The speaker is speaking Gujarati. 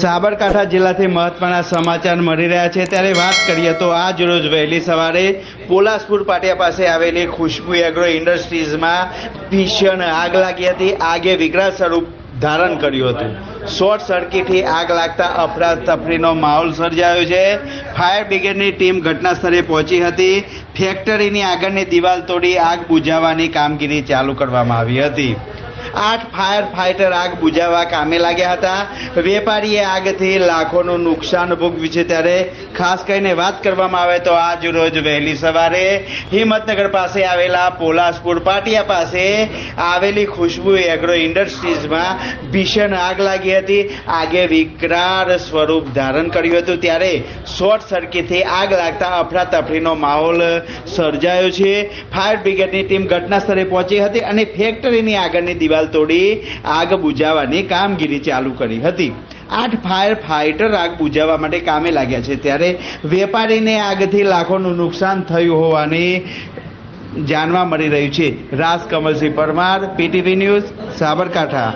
સાબરકાંઠા જિલ્લાથી મહત્વના સમાચાર મળી રહ્યા છે. ત્યારે વાત કરીએ તો આજ રોજ વહેલી સવારે પોલાસપુર પાટિયા પાસે આવેલી ખુશ્બુ એગ્રો ઇન્ડસ્ટ્રીઝમાં ભીષણ આગ લાગી હતી. આગે વિકરાળ સ્વરૂપ ધારણ કર્યું હતું. શોર્ટ સર્કિટથી આગ લાગતા અફરાતફરીનો માહોલ સર્જાયો છે. ફાયર બ્રિગેડની ટીમ ઘટના સ્થળે પહોંચી હતી. ફેક્ટરીની આગળની દિવાલ તોડી આગ બુઝાવવાની કામગીરી ચાલુ કરવામાં આવી હતી. આઠ ફાયર ફાઇટર આગ બુજાવવા કામે લાગ્યા હતા. વેપારીએ આગથી લાખોનું નુકસાન ભોગવ્યું છે. ત્યારે ખાસ કરીને વાત કરવામાં આવે તો આજ રોજ વહેલી સવારે હિંમતનગર પાસે આવેલા પોલાસપુર પાટિયા પાસે આવેલી ખુશ્બુ એગ્રો ઇન્ડસ્ટ્રીઝમાં ભીષણ આગ લાગી હતી. આગે વિકરાળ સ્વરૂપ ધારણ કર્યું હતું. ત્યારે શોર્ટ સર્કિટથી આગ લાગતા અફરાતફરીનો માહોલ સર્જાયો છે. ફાયર બ્રિગેડની ટીમ ઘટના સ્થળે પહોંચી હતી અને ફેક્ટરીની આગળની દિવાલ તોડી આગ બુજાવવાની કામગીરી ચાલુ કરી હતી. આઠ ફાયર ફાઇટર આગ બુજાવવા માટે કામે લાગ્યા છે. ત્યારે વેપારીને આગથી લાખોનું નુકસાન થયું હોવાની જાણવા મળી રહ્યું છે. Raj Kamalsinh Parmar, PTV news, Sabarkantha.